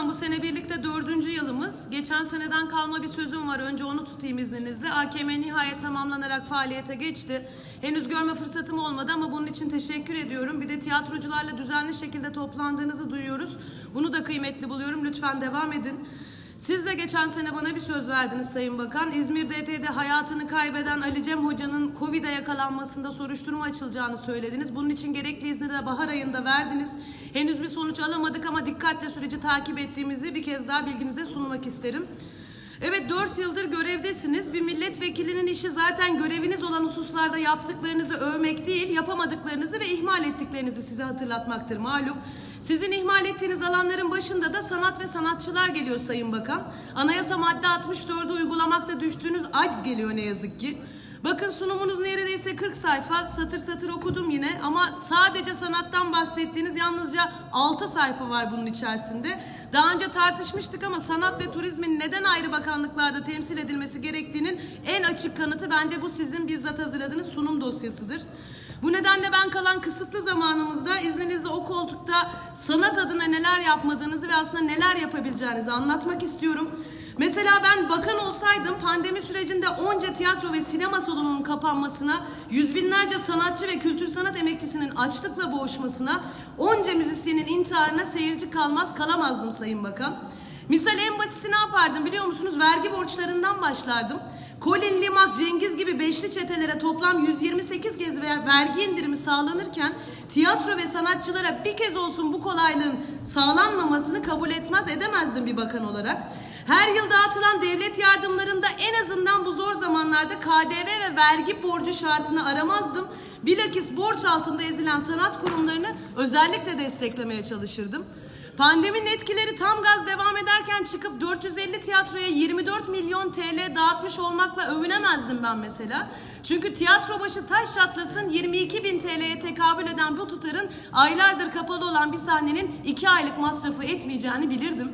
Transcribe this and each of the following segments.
Bakan bu sene birlikte dördüncü yılımız. Geçen seneden kalma bir sözüm var. Önce onu tutayım izninizle. AKM nihayet tamamlanarak faaliyete geçti. Henüz görme fırsatım olmadı ama bunun için teşekkür ediyorum. Bir de tiyatrocularla düzenli şekilde toplandığınızı duyuyoruz. Bunu da kıymetli buluyorum. Lütfen devam edin. Siz de geçen sene bana bir söz verdiniz Sayın Bakan. İzmir DT'de hayatını kaybeden Ali Cem Hoca'nın Covid'e yakalanmasında soruşturma açılacağını söylediniz. Bunun için gerekli izni de bahar ayında verdiniz. Henüz bir sonuç alamadık ama dikkatle süreci takip ettiğimizi bir kez daha bilginize sunmak isterim. Evet 4 yıldır görevdesiniz. Bir milletvekilinin işi zaten göreviniz olan hususlarda yaptıklarınızı övmek değil, yapamadıklarınızı ve ihmal ettiklerinizi size hatırlatmaktır malum. Sizin ihmal ettiğiniz alanların başında da sanat ve sanatçılar geliyor Sayın Bakan. Anayasa madde 64'ü uygulamakta düştüğünüz aciz geliyor ne yazık ki. Bakın sunumunuz neredeyse 40 sayfa, satır satır okudum yine ama sadece sanattan bahsettiğiniz yalnızca 6 sayfa var bunun içerisinde. Daha önce tartışmıştık ama sanat ve turizmin neden ayrı bakanlıklarda temsil edilmesi gerektiğinin en açık kanıtı bence bu sizin bizzat hazırladığınız sunum dosyasıdır. Bu nedenle ben kalan kısıtlı zamanımızda izninizle o koltukta sanat adına neler yapmadığınızı ve aslında neler yapabileceğinizi anlatmak istiyorum. Mesela ben bakan olsaydım pandemi sürecinde onca tiyatro ve sinema salonunun kapanmasına, yüz binlerce sanatçı ve kültür sanat emekçisinin açlıkla boğuşmasına, onca müzisyenin intiharına seyirci kalmaz kalamazdım Sayın Bakan. Misal en basiti ne yapardım biliyor musunuz? Vergi borçlarından başlardım. Colin Limak, Cengiz gibi beşli çetelere toplam 128 kez ver- vergi indirimi sağlanırken tiyatro ve sanatçılara bir kez olsun bu kolaylığın sağlanmamasını kabul etmez edemezdim bir bakan olarak. Her yıl dağıtılan devlet yardımlarında en azından bu zor zamanlarda KDV ve vergi borcu şartını aramazdım. Bilakis borç altında ezilen sanat kurumlarını özellikle desteklemeye çalışırdım. Pandeminin etkileri tam gaz devam ederken çıkıp 450 tiyatroya 24 milyon TL dağıtmış olmakla övünemezdim ben mesela. Çünkü tiyatro başı taş çatlasın 22 bin TL'ye tekabül eden bu tutarın aylardır kapalı olan bir sahnenin 2 aylık masrafı etmeyeceğini bilirdim.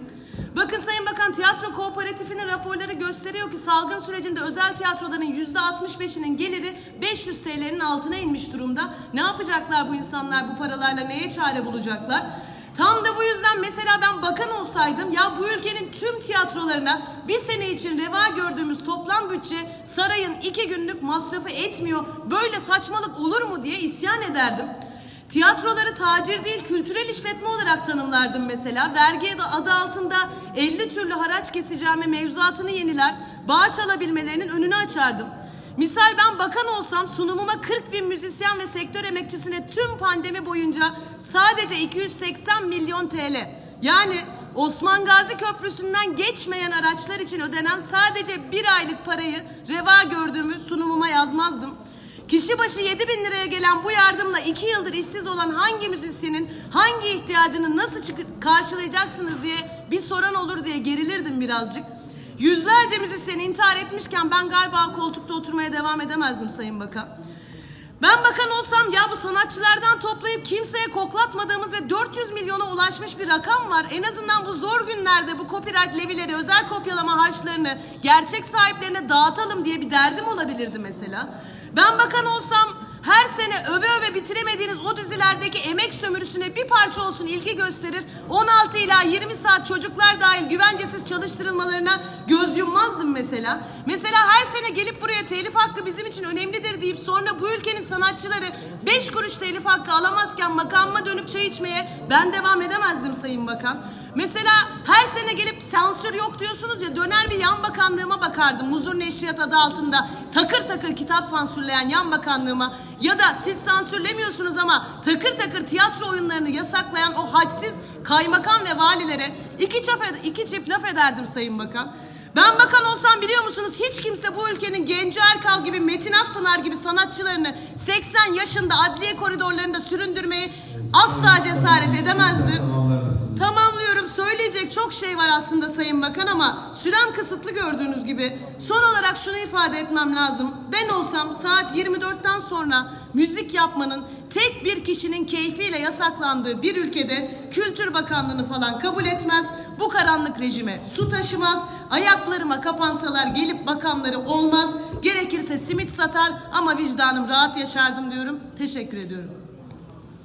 Bakın Sayın Bakan tiyatro kooperatifinin raporları gösteriyor ki salgın sürecinde özel tiyatroların %65'inin geliri 500 TL'nin altına inmiş durumda. Ne yapacaklar bu insanlar bu paralarla neye çare bulacaklar? Tam da bu yüzden mesela ben bakan olsaydım ya bu ülkenin tüm tiyatrolarına bir sene için reva gördüğümüz toplam bütçe sarayın iki günlük masrafı etmiyor. Böyle saçmalık olur mu diye isyan ederdim. Tiyatroları tacir değil kültürel işletme olarak tanımlardım mesela. Vergi adı altında 50 türlü haraç keseceğime mevzuatını yeniler, bağış alabilmelerinin önünü açardım. Misal ben bakan olsam sunumuma 40 bin müzisyen ve sektör emekçisine tüm pandemi boyunca sadece 280 milyon TL yani Osman Gazi Köprüsü'nden geçmeyen araçlar için ödenen sadece bir aylık parayı reva gördüğümü sunumuma yazmazdım. Kişi başı 7 bin liraya gelen bu yardımla 2 yıldır işsiz olan hangi müzisyenin hangi ihtiyacını nasıl karşılayacaksınız diye bir soran olur diye gerilirdim birazcık. Yüzlerce müzisyen intihar etmişken ben galiba koltukta oturmaya devam edemezdim Sayın Bakan. Ben bakan olsam ya bu sanatçılardan toplayıp kimseye koklatmadığımız ve 400 milyona ulaşmış bir rakam var. En azından bu zor günlerde bu copyright levileri, özel kopyalama harçlarını gerçek sahiplerine dağıtalım diye bir derdim olabilirdi mesela. Ben bakan olsam her sene öve öve bitiremediğiniz o dizilerdeki emek sömürüsüne bir parça olsun ilgi gösterir. 16 ila 20 saat çocuklar dahil güvencesiz çalıştırılmalarına göz yummazdım mesela. Mesela her sene gelip buraya telif hakkı bizim için önemlidir deyip sonra bu ülkenin sanatçıları 5 kuruş telif hakkı alamazken makamıma dönüp çay içmeye ben devam edemezdim Sayın Bakan. Mesela her sene gelip sansür yok diyorsunuz ya döner bir yan bakanlığıma bakardım. Muzur Neşriyat adı altında takır takır kitap sansürleyen yan bakanlığıma ya da siz sansürlemiyorsunuz ama takır takır tiyatro oyunlarını yasaklayan o hadsiz kaymakam ve valilere iki çift, iki çift laf ederdim Sayın Bakan. Ben bakan olsam biliyor musunuz hiç kimse bu ülkenin Genco Erkal gibi Metin Akpınar gibi sanatçılarını 80 yaşında adliye koridorlarında süründürmeyi asla cesaret edemezdi. Şey var aslında Sayın Bakan ama sürem kısıtlı gördüğünüz gibi. Son olarak şunu ifade etmem lazım. Ben olsam saat 24'ten sonra müzik yapmanın tek bir kişinin keyfiyle yasaklandığı bir ülkede Kültür Bakanlığı'nı falan kabul etmez. Bu karanlık rejime su taşımaz. Ayaklarıma kapansalar gelip bakanları olmaz. Gerekirse simit satar ama vicdanım rahat yaşardım diyorum. Teşekkür ediyorum.